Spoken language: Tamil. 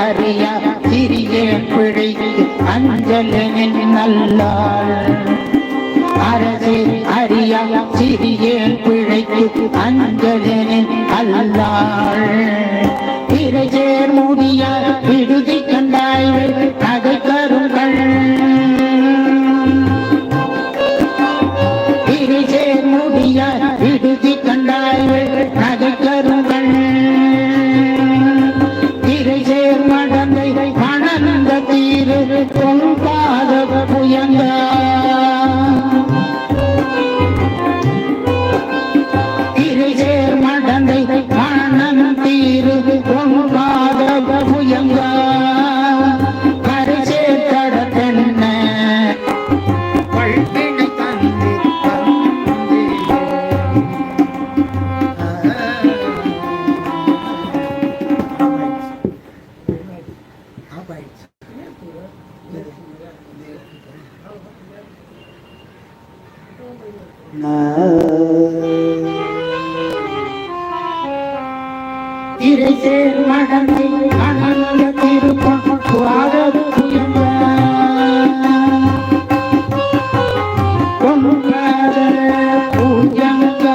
அறியா சிறிய பிழைக்கு அஞ்சலனின் நல்லாள். அரசே அறியா சிறிய பிழைக்கு அஞ்சலனின் அல்லாள் இறையே திருச்சேர் மடமை மணல திருப்பம் வாழது புயம்ப பொன்பாத பூஜங்க